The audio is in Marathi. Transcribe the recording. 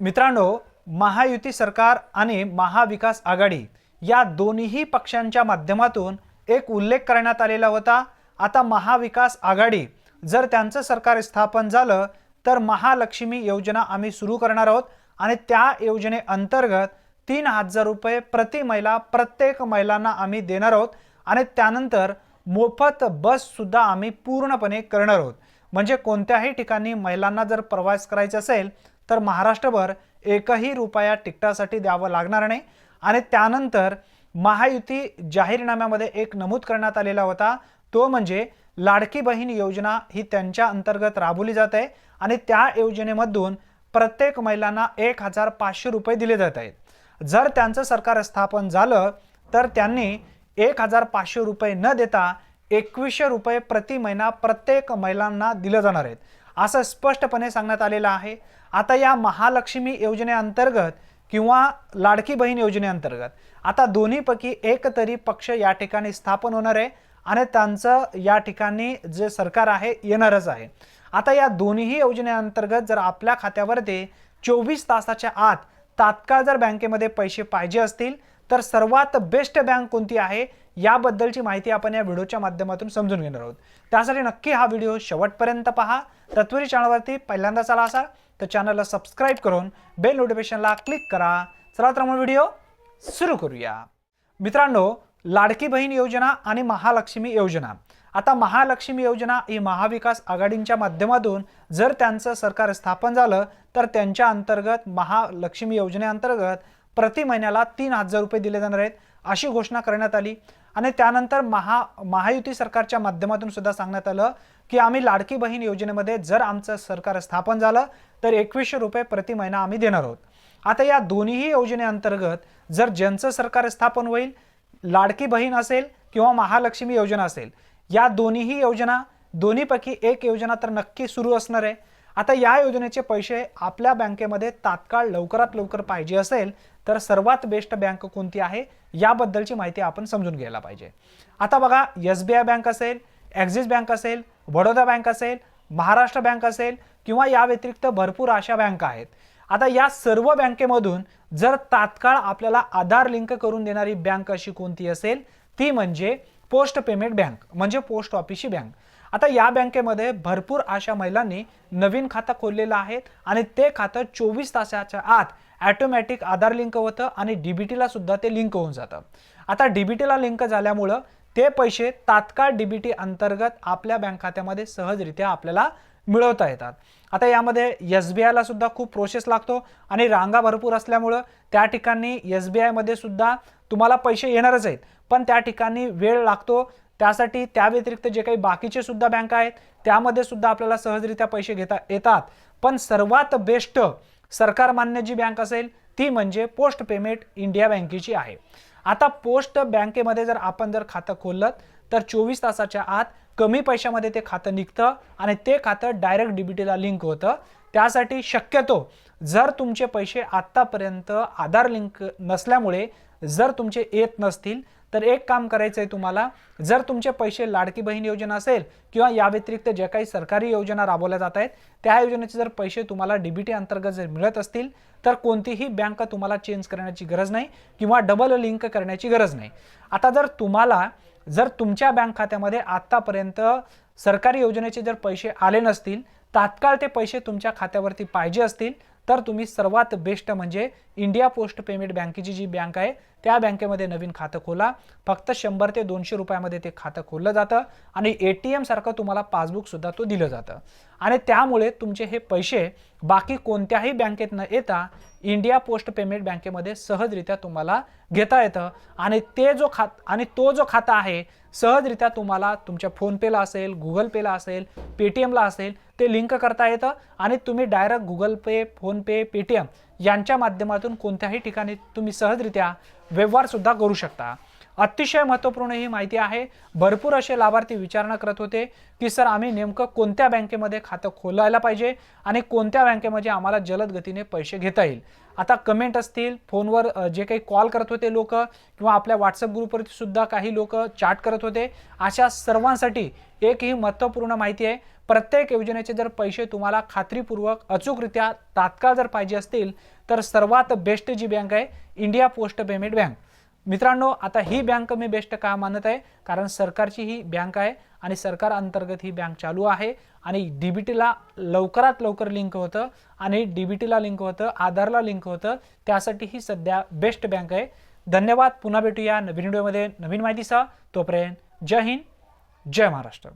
मित्रांनो महायुती सरकार आणि महाविकास आघाडी या दोन्ही पक्षांच्या माध्यमातून एक उल्लेख करण्यात आलेला होता. आता महाविकास आघाडी जर त्यांचं सरकार स्थापन झालं तर महालक्ष्मी योजना आम्ही सुरू करणार आहोत आणि त्या योजनेअंतर्गत तीन हजार रुपये प्रति महिला प्रत्येक महिलांना आम्ही देणार आहोत आणि त्यानंतर मोफत बससुद्धा आम्ही पूर्णपणे करणार आहोत. म्हणजे कोणत्याही ठिकाणी महिलांना जर प्रवास करायचा असेल तर महाराष्ट्रभर एकही रुपया तिकटासाठी द्यावं लागणार नाही. आणि त्यानंतर महायुती जाहीरनाम्यामध्ये एक नमूद करण्यात आलेला होता. तो म्हणजे लाडकी बहीण योजना ही त्यांच्या अंतर्गत राबवली जात आहे आणि त्या योजनेमधून प्रत्येक महिलांना एक हजार पाचशे रुपये दिले जात आहेत. जर त्यांचं सरकार स्थापन झालं तर त्यांनी एक हजार पाचशे रुपये न देता एकवीसशे रुपये प्रति महिना प्रत्येक महिलांना दिलं जाणार आहेत. असं स्पष्टपणे सांगण्यात आलेलं आहे. आता या महालक्ष्मी योजनेअंतर्गत किंवा लाडकी बहीण योजनेअंतर्गत आता दोन्हीपैकी एक तरी पक्ष या ठिकाणी स्थापन होणार आहे आणि त्यांचं या ठिकाणी जे सरकार आहे येणारच आहे. आता या दोन्ही योजनेअंतर्गत जर आपल्या खात्यावरती चोवीस तासाच्या आत तात्काळ जर बँकेमध्ये पैसे पाहिजे असतील तर सर्वात बेस्ट बँक कोणती आहे? याबद्दलची माहिती आपण या व्हिडिओच्या माध्यमातून समजून घेणार आहोत. त्यासाठी नक्की हा व्हिडिओ शेवटपर्यंत पहा. तत्वरी चॅनलवरती पहिल्यांदा चला असाल तर चॅनलला सबस्क्राईब करून बेल नोटिफिकेशनला क्लिक करा. चला तर मग व्हिडिओ सुरू करूया. मित्रांनो लाडकी बहीण योजना आणि महालक्ष्मी योजना. आता महालक्ष्मी योजना ही महाविकास आघाडींच्या माध्यमातून जर त्यांचं सरकार स्थापन झालं तर त्यांच्या अंतर्गत महालक्ष्मी योजनेअंतर्गत प्रति महिन्याला तीन हजार रुपये दिले जाणार आहेत अशी घोषणा करण्यात आली. आणि त्यानंतर महा महायुती सरकारच्या माध्यमातून सुद्धा सांगण्यात आलं की आम्ही लाडकी बहीण योजनेमध्ये जर आमचं सरकार स्थापन झालं तर एकवीसशे रुपये प्रति महिना आम्ही देणार आहोत. आता या दोन्हीही योजनेअंतर्गत जर ज्यांचं सरकार स्थापन होईल लाडकी बहीण असेल किंवा महालक्ष्मी योजना असेल या दोन्हीही योजना दोन्हीपैकी एक योजना तर नक्की सुरू असणार आहे. आता या योजनेचे पैसे आपल्या बँकेमध्ये तात्काळ लवकरात लवकर पाहिजे असेल तर सर्वात बेस्ट बँक कोणती आहे? याबद्दलची माहिती आपण समजून घ्यायला पाहिजे. आता बघा एस बी आय बँक असेल ॲक्झिस बँक असेल बडोदा बँक असेल महाराष्ट्र बँक असेल किंवा या व्यतिरिक्त भरपूर अशा बँका आहेत. आता या सर्व बँकेमधून जर तात्काळ आपल्याला आधार लिंक करून देणारी बँक अशी कोणती असेल ती म्हणजे पोस्ट पेमेंट बँक म्हणजे पोस्ट ऑफिसची बँक. आता या बँकेमध्ये भरपूर अशा महिलांनी नवीन खातं खोललेलं आहे आणि ते खातं चोवीस तासाच्या आत ॲटोमॅटिक आधार लिंक होतं आणि डी बी टीला सुद्धा ते लिंक होऊन जातं. आता डी बी टीला लिंक झाल्यामुळं ते पैसे तात्काळ डी बी टी अंतर्गत आपल्या बँक खात्यामध्ये सहजरित्या आपल्याला मिळवता येतात. आता यामध्ये एस बी आयला सुद्धा खूप प्रोसेस लागतो आणि रांगा भरपूर असल्यामुळं त्या ठिकाणी एस बी आयमध्ये सुद्धा तुम्हाला पैसे येणारच आहेत. पण त्या ठिकाणी वेळ लागतो त्यासाठी त्या व्यतिरिक्त जे काही बाकीचे सुद्धा बँक आहेत त्यामध्ये सुद्धा आपल्याला सहजरित्या पैसे घेता येतात. पण सर्वात बेस्ट सरकार मान्य जी बँक असेल ती म्हणजे पोस्ट पेमेंट इंडिया बँकेची आहे. आता पोस्ट बँकेमध्ये जर आपण जर खातं खोललं तर चोवीस तासाच्या आत कमी पैशामध्ये ते खातं निघतं आणि ते खातं डायरेक्ट डीबीटीला लिंक होतं. त्यासाठी शक्यतो जर तुमचे पैसे आत्तापर्यंत आधार लिंक नसल्यामुळे जर तुमचे येत नसतील तर एक काम करायचं आहे तुम्हाला. जर तुमचे पैसे लाडकी बहीण योजना असेल किंवा या व्यतिरिक्त ज्या काही सरकारी योजना राबवल्या जात आहेत त्या योजनेचे जर पैसे तुम्हाला डीबीटी अंतर्गत जर मिळत असतील तर कोणतीही बँक तुम्हाला चेंज करण्याची गरज नाही किंवा डबल लिंक करण्याची गरज नाही. आता जर तुम्हाला जर तुमच्या बँक खात्यामध्ये आत्तापर्यंत सरकारी योजनेचे जर पैसे आले नसतील तात्काळ ते पैसे तुमच्या खात्यावरती पाहिजे असतील तर तुम्ही सर्वात बेस्ट म्हणजे इंडिया पोस्ट पेमेंट बँकेची जी बँक आहे त्या बँकेमध्ये नवीन खातं खोला. फक्त शंभर ते दोनशे रुपयामध्ये ते खातं खोललं जातं आणि ए टी एमसारखं तुम्हाला पासबुकसुद्धा तो दिलं जातं. आणि त्यामुळे तुमचे हे पैसे बाकी कोणत्याही बँकेत न येता इंडिया पोस्ट पेमेंट बँकेमध्ये सहजरित्या तुम्हाला घेता येतं. आणि ते जो खात आणि तो जो खाता आहे सहजरित्या तुम्हाला तुमच्या फोनपेला असेल गुगल पेला असेल पेटीएमला असेल ते लिंक करता येतं. आणि तुम्ही direct Google Pay PhonePe Paytm यांच्या माध्यमातून कोणत्याही ठिकाणी तुम्ही सहजरित्या व्यवहारसुद्धा करू शकता. अतिशय महत्त्वपूर्ण ही माहिती आहे. भरपूर असे लाभार्थी विचारणा करत होते की सर आम्ही नेमकं कोणत्या बँकेमध्ये खातं खोलायला पाहिजे आणि कोणत्या बँकेमध्ये आम्हाला जलद गतीने पैसे घेता येईल? आता कमेंट असतील फोनवर जे काही कॉल करत होते लोक किंवा आपल्या व्हॉट्सअप ग्रुपवरती सुद्धा काही लोक चॅट करत होते. अशा सर्वांसाठी एक ही महत्त्वपूर्ण माहिती आहे. प्रत्येक योजनेचे जर पैसे तुम्हाला खात्रीपूर्वक अचूकरित्या तात्काळ जर पाहिजे असतील तर सर्वात बेस्ट जी बँक आहे इंडिया पोस्ट पेमेंट बँक. मित्रांनो आता ही बँक मी बेस्ट का मानत आहे? कारण सरकारची ही बँक आहे आणि सरकार अंतर्गत ही बँक चालू आहे आणि डी बी टीला लवकरात लवकर लिंक होतं आणि डी बी टीला लिंक होतं आधारला लिंक होतं. त्यासाठी ही सध्या बेस्ट बँक आहे. धन्यवाद. पुन्हा भेटूया नवीन व्हिडिओमध्ये. नवीन माहितीसह तोपर्यंत जय हिंद जय महाराष्ट्र.